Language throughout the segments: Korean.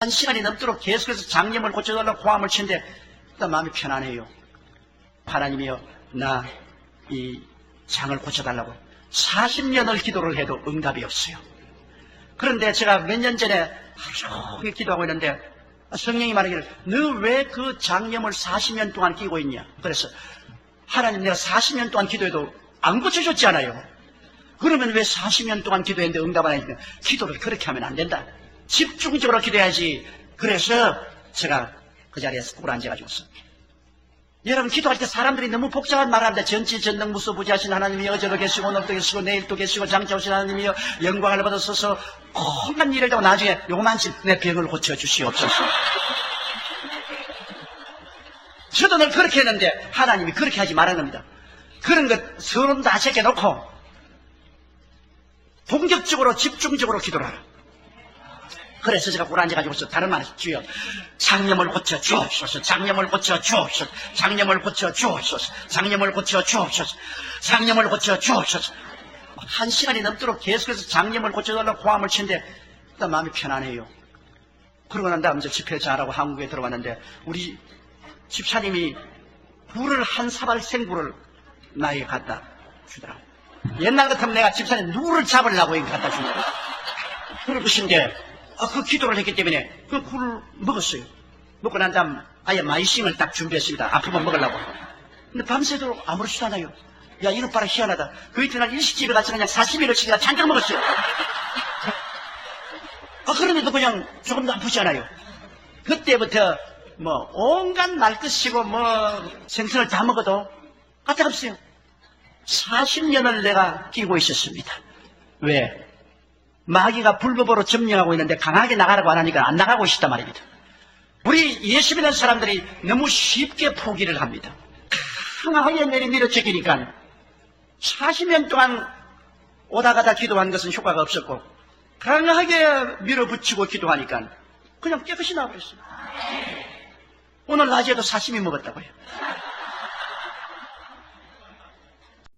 한 시간이 넘도록 계속해서 장염을 고쳐달라고 호함을 치는데 일단 마음이 편안해요. 하나님이여 나 이 장을 고쳐달라고 40년을 기도를 해도 응답이 없어요. 그런데 제가 몇 년 전에 하루 종일 기도하고 있는데 성령이 말하기를 너 왜 그 장염을 40년 동안 끼고 있냐? 그래서 하나님 내가 40년 동안 기도해도 안 고쳐줬잖아요. 그러면 왜 40년 동안 기도했는데 응답 안 하니까 기도를 그렇게 하면 안 된다. 집중적으로 기도해야지. 그래서 제가 그 자리에서 꿇어 앉아가지고서 여러분 기도할 때 사람들이 너무 복잡한 말을 하는데 전지 전능 무소부지하신 하나님이 어제도 계시고 오늘도 계시고 내일도 계시고 장차오신 하나님이여 영광을 받아서서 험한 일을 하고 나중에 요만치 내 병을 고쳐 주시옵소서. 저도 늘 그렇게 했는데 하나님이 그렇게 하지 말라는 겁니다. 그런 것 서론 다 제껴놓고 본격적으로 집중적으로 기도를 하라. 그래서 제가 꿇어 앉아가지고서 다른 말 주여 장염을 고쳐 주옵소서 장염을 고쳐 주옵소서 장염을 고쳐 주옵소서 장염을 고쳐 주옵소서 장염을 고쳐 주옵소서 한 시간이 넘도록 계속해서 장염을 고쳐달라고 호함을 치는데 일단 마음이 편안해요. 그러고 난 다음 이제 집회 잘하고 한국에 들어왔는데 우리 집사님이 굴을 한 사발 생굴을 나에게 갖다 주더라고. 옛날 같으면 내가 집사님 누구를 잡으려고 갖다 주더라고. 그러신데 아, 그 기도를 했기 때문에 그 굴을 먹었어요. 먹고 난 다음 아예 마이싱을 딱 준비했습니다. 아프면 먹으려고. 근데 밤새도록 아무렇지도 않아요. 야, 이놈 봐라, 희한하다. 그 이튿날 일식집에 가서 그냥 사시미를 치다가 잠깐 먹었어요. 아, 그런데도 그냥 조금도 아프지 않아요. 그때부터 뭐 온갖 날것이고 뭐 생선을 다 먹어도 까딱없어요. 40년을 내가 끼고 있었습니다. 왜? 마귀가 불법으로 점령하고 있는데 강하게 나가라고 안 하니까 안 나가고 있단 말입니다. 우리 예수 믿는 사람들이 너무 쉽게 포기를 합니다. 강하게 내리밀어치기니까 40년 동안 오다 가다 기도한 것은 효과가 없었고 강하게 밀어붙이고 기도하니까 그냥 깨끗이 나와버렸어요. 오늘 낮에도 사심이 먹었다고요.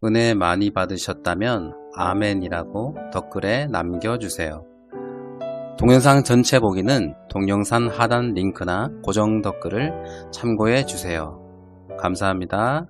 은혜 많이 받으셨다면 아멘이라고 댓글에 남겨주세요. 동영상 전체 보기는 동영상 하단 링크나 고정 댓글을 참고해 주세요. 감사합니다.